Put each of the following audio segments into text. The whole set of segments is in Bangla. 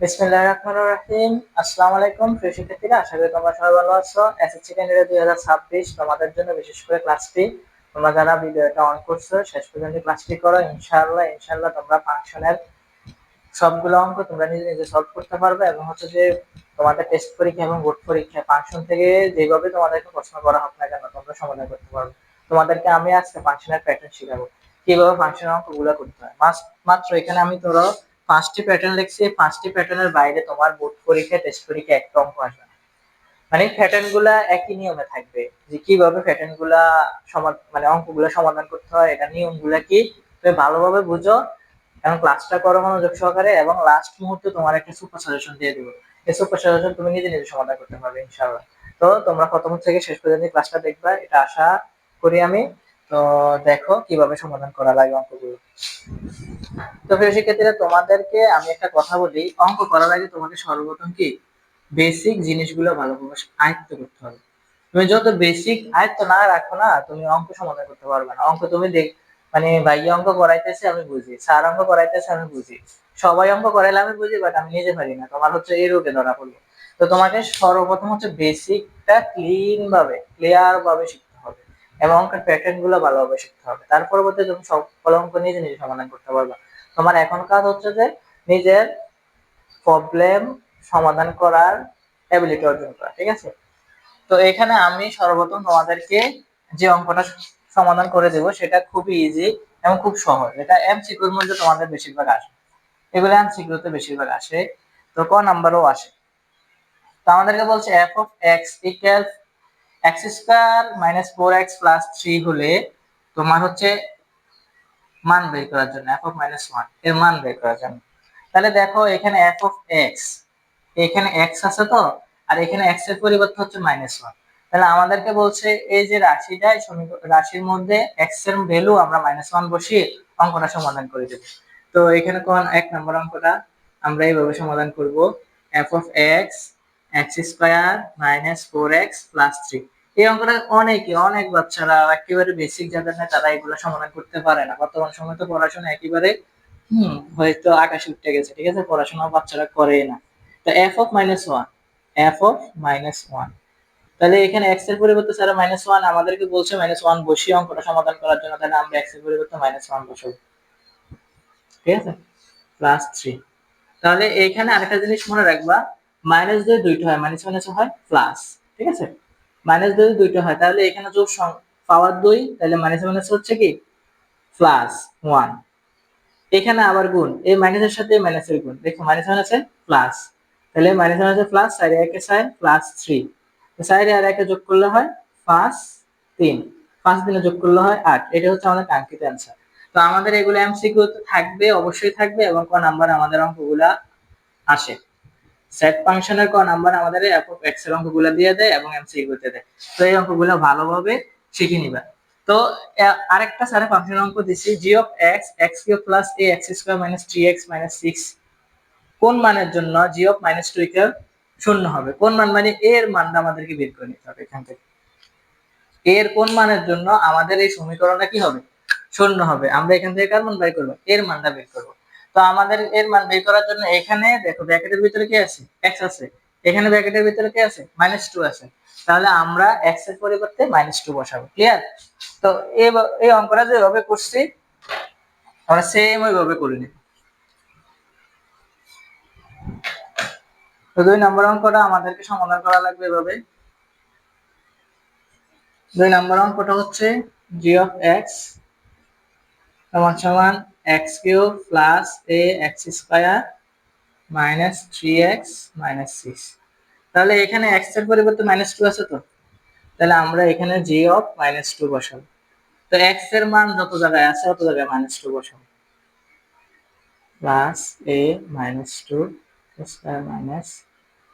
বিসমিল্লাহির রহমানির রহিম। আসসালামু আলাইকুম, প্রিয় শিক্ষার্থীরা, আশা করি তোমরা সবাই ভালো আছো। এসএসসি ক্যান্ডিডেট দুই হাজার ছাব্বিশ, তোমাদের জন্য বিশেষ করে ক্লাসটি তোমরা যারা ভিডিওটা অন করছ, শেষ পর্যন্ত ক্লাসটি করো। ইনশাআল্লাহ ইনশাআল্লাহ তোমরা ফাংশনের সবগুলো অঙ্ক তোমরা নিজে নিজে সলভ করতে পারবে এবং হচ্ছে যে তোমাদের টেস্ট পরীক্ষা এবং বোর্ড পরীক্ষা ফাংশন থেকে যেভাবে তোমাদেরকে প্রশ্ন করা হোক না কেন, তোমরা সমাধান করতে পারবে। তোমাদেরকে আমি আজকে ফাংশনের প্যাটার্ন শেখাবো। কীভাবে ফাংশনের অঙ্কগুলো করতে হয়? মাত্র এখানে আমি ধরো পাঁচটি প্যাটার্ন লিখছি পাঁচটি প্যাটার্নের বাইরে তোমার বোর্ড পরীক্ষা টেস্ট পরীক্ষা একটা অঙ্ক আসবে মানে প্যাটার্নগুলা একই নিয়মে থাকবে, যে কীভাবে প্যাটার্নগুলা মানে অঙ্কগুলো সমাধান করতে হয়, এটা নিয়মগুলা কি? তুমি ভালোভাবে বুঝো, এবং ক্লাসটা করো মনোযোগ সহকারে, এবং লাস্ট মুহূর্তে তোমার একটা সুপার সাজেশন দিয়ে দিব। এই সুপার সাজেশন তুমি নিজে নিজে সমাধান করতে পারবে, ইনশাআল্লাহ। তো তোমরা প্রথম থেকে শেষ পর্যন্ত ক্লাসটা দেখবা, এটা আশা করি আমি। তো দেখো কীভাবে সমাধান করা লাগে অঙ্কগুলো। তো প্রিয় শিক্ষার্থীরা, তোমাদেরকে আমি একটা কথা বলি, অঙ্ক করার আগে তোমাকে সর্বপ্রথম কি? বেসিক জিনিসগুলো ভালোভাবে আয়ত্ত করতে হবে। তুমি যত বেসিক আয়ত্ত না রাখো না, তুমি অঙ্ক সমাধান করতে পারবে না। অঙ্ক তুমি দেখ মানে ভাই অঙ্ক করাইতেছে, আমি বুঝি। স্যার অঙ্ক করাইতেছে, আমি বুঝি। সবাই অঙ্ক করাইলে আমি বুঝি বাট আমি নিজে পারি না। তোমার হচ্ছে এই রোগে ধরা পড়ল। তো তোমাকে সর্বপ্রথম হচ্ছে বেসিকটা ক্লিন ভাবে ক্লিয়ার ভাবে শিখতে এবং অঙ্কের প্যাটার্নগুলো ভালোভাবে শিখতে হবে। তার পরবর্তী তুমি সব অঙ্ক নিজে নিজে সমাধান করতে পারবে। তোমার এখন কাজ হচ্ছে যে নিজের প্রবলেম সমাধান করার অ্যাবিলিটি অর্জন করা, ঠিক আছে? তো এখানে আমি সর্বপ্রথম তোমাদেরকে যে অঙ্কটা সমাধান করে দেব সেটা খুবই ইজি এবং খুব সহজ। এটা এমসিকিউর মধ্যে তোমাদের বেশিরভাগ আসে। এগুলো এমসিকিউতে বেশিরভাগ আসে। তো ক নাম্বারও আসে। তো আমাদেরকে বলছে f of x equal x square minus four x plus three হলে তোমার হচ্ছে মান বের করার জন্য এফ অফ মাইনাস ওয়ানের মান বের করার জন্য। তাহলে দেখো এখানে এফ অফ এক্স এখানে এক্স আছে তো, আর এখানে এক্সের পরিবর্তে হচ্ছে মাইনাস ওয়ান তাহলে আমাদেরকে বলছে এই যে রাশিটা রাশির মধ্যে এক্সের ভ্যালু আমরা মাইনাস ওয়ান বসিয়ে অঙ্কটা সমাধান করে দেব। তো এখানে কোন এক নম্বর অঙ্কটা আমরা এইভাবে সমাধান করব। F of x x square minus four x plus three এই অঙ্কটা অনেকে, অনেক বাচ্চারা একেবারে বেসিক যাদের না তারা এগুলো সমাধান করতে পারে না। বর্তমান সময় তো পড়াশোনা একেবারে, হম, হয়তো আকাশে উঠে গেছে, ঠিক আছে? পড়াশোনা বাচ্চারা করে না। তো f of minus one f of minus one তাহলে এখানে এক্সের পরিবর্তে স্যার মাইনাস ওয়ান আমাদেরকে বলছে মাইনাস ওয়ান বসিয়ে অঙ্কটা সমাধান করার জন্য, তাহলে আমরা এক্সের পরিবর্তে মাইনাস ওয়ান বসাবো। ঠিক আছে? প্লাস থ্রি তাহলে এখানে আরেকটা জিনিস মনে রাখবা মাইনাস দিয়ে দুইটা হয় মাইনাস মাইনাস হয় প্লাস ঠিক আছে? মাইনাস যদি দুইটা হয়, তাহলে এখানে যোগ পাওয়ার দুই, তাহলে মাইনাস মাইনাস হচ্ছে কি? প্লাস ওয়ান এখানে আবার গুণ, এই মাইনাসের সাথে মাইনাসের গুণ, দেখো মাইনাস মাইনাসে প্লাস তাহলে মাইনাস মাইনাসে প্লাস সাইডে একে সাইড প্লাস থ্রি সাইডে আর একে যোগ করলে হয় পাঁচ তিন, পাঁচ দিনে যোগ করলে হয় আট, এটা হচ্ছে আমাদের কাঙ্ক্ষিত অ্যান্সার তো আমাদের এগুলো এমসিকিউ থাকবে, অবশ্যই থাকবে এবং ক নাম্বার আমাদের অঙ্কগুলা আসে। সেট ফাংশনের ক নাম্বার আমাদের এফ অফ এক্সের অঙ্কগুলো দিয়ে দেয় এবং এমসিকিউতে দেয়। তো এই অঙ্কগুলো ভালোভাবে শিখে নিবা। তো আরেকটা স্যারে ফাংশন অঙ্ক দিছি g of x x cube plus a x square minus three x minus six কোন মানের জন্য g of minus two equal শূন্য হবে? কোন মান মানে এর মানটা আমাদেরকে বের করে নিতে হবে এখান থেকে। এর কোন মানের জন্য আমাদের এই সমীকরণটা কি হবে? শূন্য হবে। আমরা এখান থেকে কার মান বের করব এর মানটা বের করব। তো আমাদের এর মান বের করার জন্য এখানে দেখো ব্র্যাকেটের ভিতরে কি আছে? এক্স আছে। এখানে ব্র্যাকেটের ভিতরে কি আছে? মাইনাস টু আছে। তাহলে আমরা এক্সের পরিবর্তে মাইনাস টু বসাবো। ক্লিয়ার তো এই অঙ্কটা যেভাবে করছি, আমরা সেম ওইভাবে করে নিব। তো দুই নম্বর অঙ্কটা আমাদেরকে সমাধান করা লাগবে এভাবে। দুই নম্বর অঙ্কটা হচ্ছে জি অফ এক্স সমান সমান x cube plus a x square minus three x minus six তাহলে এখানে এক্সের পরিবর্তে মাইনাস টু আছে তো? তাহলে আমরা এখানে জি অফ মাইনাস টু বসাবো। তো এক্সের মান যত জায়গায় আছে তত জায়গায় মাইনাস টু বসাবো। Plus a minus two square minus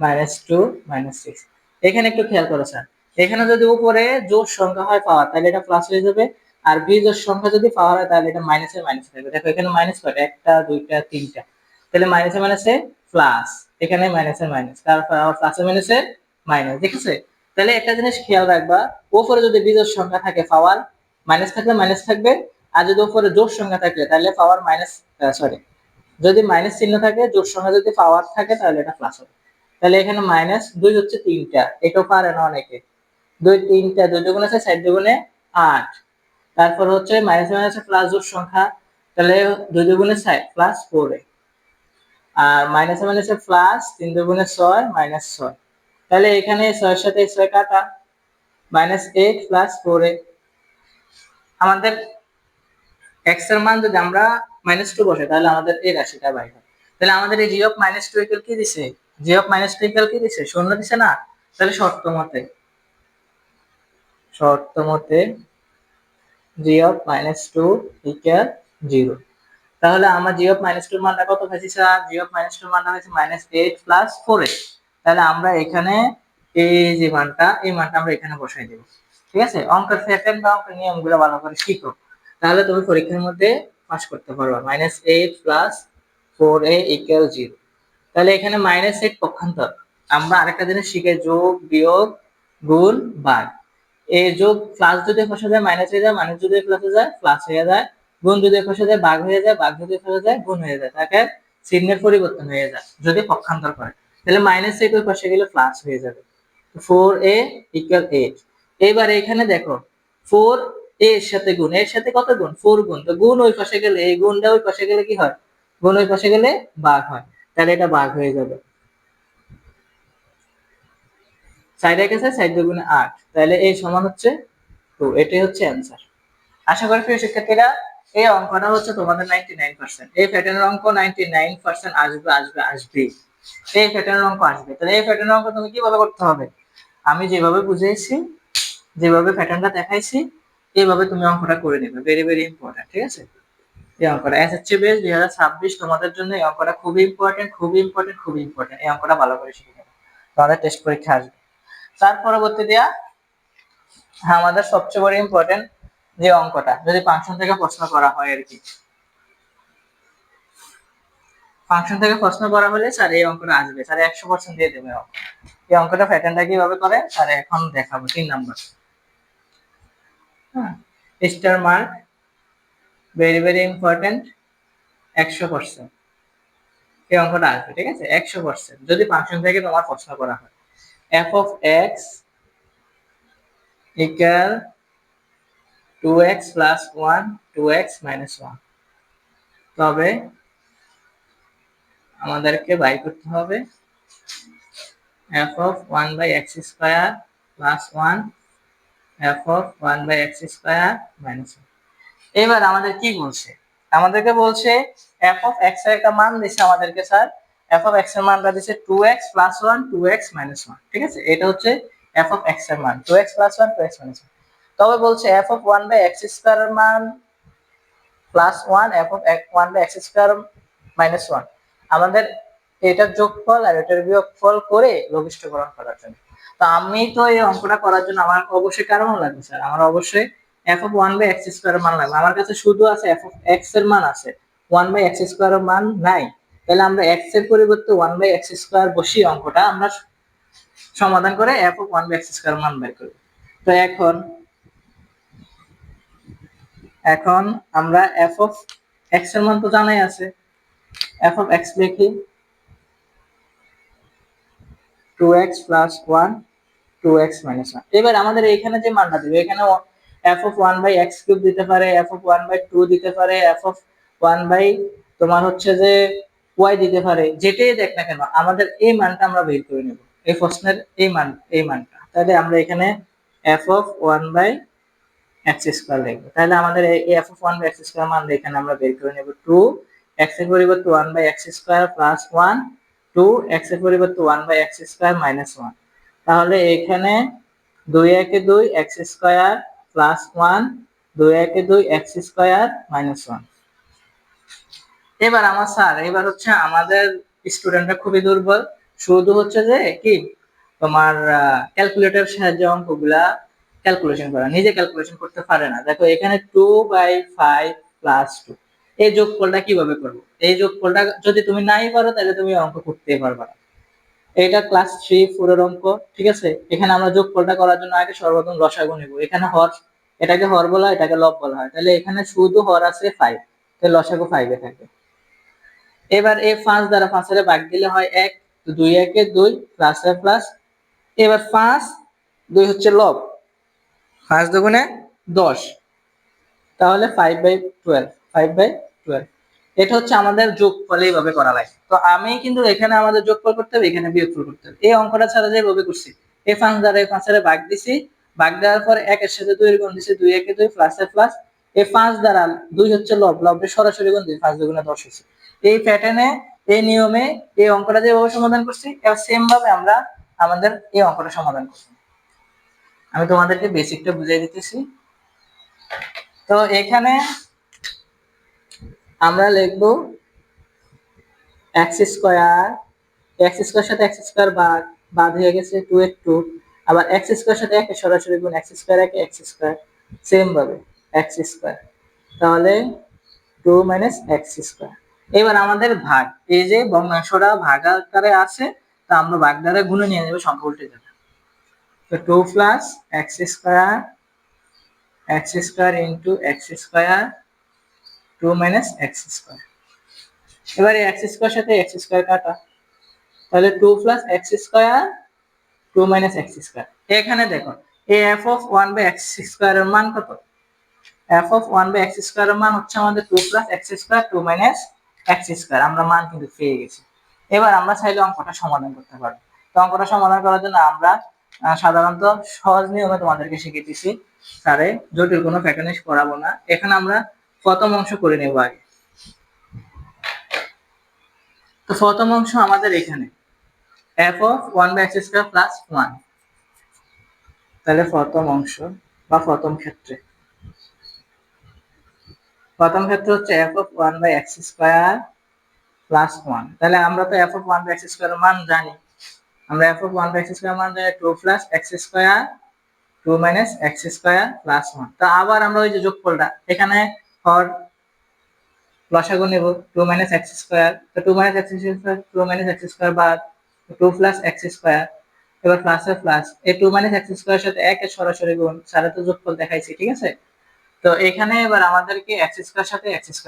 minus two minus six এখানে একটু খেয়াল করো স্যার। এখানে যদি উপরে জোর সংখ্যা হয় পাওয়ার, তাহলে এটা প্লাস হয়ে যাবে। আর বীজের সংখ্যা যদি পাওয়ার হয় তাহলে এটা মাইনাসে মাইনাস থাকবে দেখো, এখানে মাইনাস কয়টা? একটা, দুইটা, তিনটা। তাহলে মাইনাসে মাইনাসে প্লাস এখানে মাইনাসে মাইনাস তারপর আবার প্লাসে মাইনাসে মাইনাস আছে তাহলে একটা জিনিস খেয়াল রাখবা উপরে যদি বীজের সংখ্যা থাকে পাওয়ার মাইনাস থাকলে মাইনাস থাকবে। আর যদি উপরে জোর সংখ্যা থাকলে তাহলে পাওয়ার মাইনাস সরি যদি মাইনাস চিহ্ন থাকে জোর সংখ্যা যদি পাওয়ার থাকে, তাহলে এটা প্লাস হবে। তাহলে এখানে মাইনাস দুই হচ্ছে তিনটা। এটাও পারে না অনেকে। দুই, তিনটা, দুই দুগুণে আছে চার দুগুণে আট। তারপর হচ্ছে মাইনাস মাইনাস প্লাস জোর সংখ্যা, তাহলে দুই দুগুণে ছয় প্লাস ফোর আর মাইনাস মাইনাসে প্লাস তিন দুগুণে ছয় মাইনাস ছয়। তাহলে এখানে ছয়ের সাথে ছয় কাটা মাইনাস এইট প্লাস ফোর আমাদের এক্সের মান যদি আমরা মাইনাস টু বসে, তাহলে আমাদের এই রাশিটা বাইর তাহলে আমাদের এই g of minus two equal কি দিছে? G of minus two equal কি দিছে? শূন্য দিছে না? তাহলে শর্ত মতে শর্ত মতে g of minus two equal zero তাহলে আমার জি অফ মাইনাস টু মানটা কত পাইছি sir? G of minus two মানটা হচ্ছে মাইনাস এইট প্লাস ফোর তাহলে আমরা এখানে এই যে মানটা, এই মানটা আমরা এখানে বসাই দেব। ঠিক আছে? অঙ্কের প্যাটার্ন বা অঙ্কের নিয়মগুলো ভালো করে শিখো। তাহলে তুমি পরীক্ষার মধ্যে পাস করতে পারবা। Minus eight plus four a equal zero তাহলে এখানে মাইনাস এইট পক্ষান্তর। আমরা আরেকটা জিনিস শিখে যোগ, বিয়োগ, গুণ ভাগ এই যোগ প্লাস যদি ফসে যায় মাইনাস হয়ে যায় মাইনাস যদি প্লাসে যায় প্লাস হয়ে যায়, গুণ যদি ফসে যায়, ভাগ হয়ে যায়, ভাগ যদি ফসে যায়, গুণ হয়ে যায়। তাকে চিহ্নের পরিবর্তন হয়ে যায়, যদি পক্ষান্তর করে। তাহলে মাইনাস ওই পাশে গেলে প্লাস হয়ে যাবে। ফোর এ ইকুয়াল এইট এবার এখানে দেখো ফোর এর সাথে গুণ এর সাথে কত গুণ? ফোর গুণ। তো গুণ ওই পাশে গেলে, এই গুণটা ওই পাশে গেলে কি হয়? গুণ ওই পাশে গেলে বাঘ হয়। তাহলে এটা বাঘ হয়ে যাবে। সাইড গেছে সাইড দুগুণে আট। তাহলে এই সমান হচ্ছে তো এটাই হচ্ছে অ্যান্সার আশা করি প্রিয় শিক্ষার্থীরা, এই অঙ্কটা হচ্ছে তোমাদের নাইনটি নাইন পার্সেন্ট এই প্যাটার্নের অঙ্ক নাইনটি নাইন পার্সেন্ট আসবে আসবে আসবে এই প্যাটার্নের অঙ্ক আসবে। তাহলে এই প্যাটার্নের অঙ্ক তুমি কীভাবে করতে হবে? আমি যেভাবে বুঝিয়েছি, যেভাবে প্যাটার্নটা দেখাইছি এইভাবে তুমি অঙ্কটা করে নেবে। ভেরি ভেরি ইম্পর্টেন্ট ঠিক আছে? এই অঙ্কটা এসএসসি বেস দুই হাজার ছাব্বিশ তোমাদের জন্য এই অঙ্কটা খুবই ইম্পর্টেন্ট খুবই ইম্পর্টেন্ট খুবই ইম্পর্টেন্ট এই অঙ্কটা ভালো করে শিখে নেবে। তোমাদের টেস্ট পরীক্ষা আসবে। তার পরবর্তী দেয়া হ্যাঁ আমাদের সবচেয়ে বড় ইম্পর্টেন্ট যে অঙ্কটা, যদি ফাংশন থেকে প্রশ্ন করা হয় আর কি। ফাংশন থেকে প্রশ্ন করা হলে স্যার এই অঙ্কটা আসবে স্যার একশো পার্সেন্ট দিয়ে দেবে এই অঙ্কটা প্যাটার্নটা কীভাবে করে? স্যার এখন দেখাবো, তিন নাম্বার। হ্যাঁ star mark very very important একশো পার্সেন্ট এই অঙ্কটা আসবে, ঠিক আছে? একশো পার্সেন্ট যদি ফাংশন থেকে তোমার প্রশ্ন করা হয়। F of x equal two x plus one two x minus one তবে আমাদেরকে বাই করতে হবে f of one by x square plus one f of one by x square minus one এবার আমাদের কি বলছে? আমাদেরকে বলছে এফ অফ এক্সের একটা মান দিচ্ছে আমাদেরকে, স্যার। এফ অফ এক্সের মানটা দিচ্ছে two x plus one two x minus one ঠিক আছে? এটা হচ্ছে এফ অফ এক্সের মান two x plus one two x minus one তবে বলছে এফ অফ ওয়ান বাই এক্সের মান plus one f of one by square minus one আমাদের এটার যোগফল আর এটার বিয়োগফল করে লঘিষ্ঠকরণ করার জন্য। তো আমি তো এই অঙ্কটা করার জন্য আমার অবশ্যই কারণ লাগবে, স্যার। আমার অবশ্যই f of one by x square মান লাগবে। আমার কাছে শুধু আছে এফ অফ এক্সের মান আছে। ওয়ান বাই এক্স স্কোয়ার মান নাই। তাহলে আমরা এক্সের পরিবর্তে ওয়ান বাই এক্স স্কোয়ার বসিয়ে অঙ্কটা আমরা সমাধান করে f of one by x square মান বের করব। তো এখন এখন আমরা এফ অফ এক্সের মান তো জানাই আছে। এফ অফ এক্স লিখি two x plus one two x minus one এবার আমাদের এখানে যে মানটা দিবে, এখানে f of one by x cube দিতে পারে f of one by two দিতে পারে এফ অফ ওয়ান বাই তোমার হচ্ছে যে ওয়াই দিতে পারে, যেটাই দেখ না কেন, আমাদের এই মানটা আমরা বের করে নেব। এই প্রশ্নের এই মান, এই মানটা। তাহলে আমরা এখানে f of one by x square লিখব। তাহলে আমাদের এই f of one by x square মান এখানে আমরা বের করে নেব টু এক্সের পরিবর্তে one by x square plus one two এক্সের পরিবর্তে one by x square minus one তাহলে এখানে দুই একে দুই এক্স স্কোয়ার প্লাস ওয়ান দুই একে দুই এক্স স্কোয়ার মাইনাস ওয়ান এবার আমার স্যার, এবার হচ্ছে আমাদের স্টুডেন্টরা খুবই দুর্বল। শুধু হচ্ছে যে কি, তোমার ক্যালকুলেটর সাহায্যে অঙ্কগুলা ক্যালকুলেশন করা, নিজে ক্যালকুলেশন করতে পারে না। দেখো, এখানে two by five plus two এই যোগফলটা কীভাবে করব? এই যোগফলটা যদি তুমি নাই পারো, তাহলে তুমি অঙ্ক করতে পারবে না। এটা ক্লাস থ্রি ফোরের অঙ্ক, ঠিক আছে? এখানে আমরা যোগফলটা করার জন্য আগে সর্বপ্রথম লসাগু নিব। এখানে হর, এটাকে হর বলা এটাকে লব বলা হয়। তাহলে এখানে শুধু হর আছে ফাইভ তাহলে লসাগু ফাইভে থাকে এবার এই পাঁচ দ্বারা পাঁচের ভাগ দিলে হয় এক, দুই একে দুই প্লাস প্লাস এবার পাঁচ, দুই হচ্ছে লব পাঁচ দুগুণে দশ। তাহলে five by twelve five by twelve এটা হচ্ছে আমাদের যোগফল এইভাবে করা লাগে তো আমি কিন্তু এখানে আমাদের যোগফল করতে হবে, এখানে বিয়োগফল করতে হবে। এই অঙ্কটা ছাড়া যেভাবে করছি এই পাঁচ দ্বারা এই পাঁচের ভাগ দিছি, ভাগ দেওয়ার পর একের সাথে দুই গুণ দিছি, দুই একে দুই প্লাস প্লাস এই পাঁচ দ্বারা দুই হচ্ছে লব লবের সরাসরি গুণ দিই, পাঁচ দুগুণে দশ হচ্ছে। এই প্যাটার্নে এই নিয়মে এই অঙ্কটা যেভাবে সমাধান করছি সেম ভাবে আমরা আমাদের এই অঙ্কটা সমাধান করছি। আমি তোমাদেরকে বেসিকটা বুঝিয়ে দিতেছি। তো এখানে আমরা লিখব এক্স স্কোয়ার এক্স স্কোয়ার সাথে এক্স স্কোয়ার বাদ বাদ হয়ে গেছে টু এর টু আবার এক্স স্কোয়ার সাথে একে সরাসরি গুণ এক্স স্কোয়ার একে এক্স স্কোয়ার সেম ভাবে এক্স স্কোয়ার তাহলে টু মাইনাস এক্স স্কোয়ার এবার আমাদের ভাগ, এই যে ভগ্নাংশটা ভাগ আকারে আছে, তা আমরা ভাগ দ্বারা গুণে নিয়ে নেব সংখ্যা উল্টে যাবে। তো two plus x square x square into x square two minus x square এবারে এক্স স্কোয়ার সাথে এক্স স্কোয়ার কাটা। তাহলে two plus x square two minus x square এখানে দেখো এই f of one by x স্কোয়ারের মান কত? F of one by x স্কোয়ারের মান হচ্ছে আমাদের two plus x square two minus x square আমরা মান কিন্তু পেয়ে গেছি। এবার আমরা চাইলে অঙ্কটা সমাধান করতে পারব। তো অঙ্কটা সমাধান করার জন্য আমরা সাধারণত সহজ নিয়মে তোমাদেরকে শিখিয়ে দিছি। স্যারে, জটিল কোনো প্যাটার্নিস করাবো না। এখানে আমরা প্রথম অংশ করে নেব আগে। তো প্রথম অংশ আমাদের এখানে। F of one by x square plus one তাহলে প্রথম অংশ বা প্রথম ক্ষেত্রে। প্রথম ক্ষেত্রে হচ্ছে f of one by x square plus one তাহলে আমরা তো f of one by x square মান জানি। আমরা f of one by x square মান জানি two plus x square two minus x square plus one তা আবার আমরা ওই যে যোগফলটা, এখানে হর লসাগু নেব টু মাইনাস এক্স স্কোয়ার তো two minus x square two minus x square বাদ টু প্লাস এক্স স্কোয়ার এবার প্লাস প্লাস এই টু মাইনাস এক্স স্কোয়ার সাথে একের সরাসরি গুণ, সারা তো যোগফল দেখাইছি, ঠিক আছে? তো এখানে এবার আমাদেরকে অ্যাক্সেস করার সাথে স্কোয়ার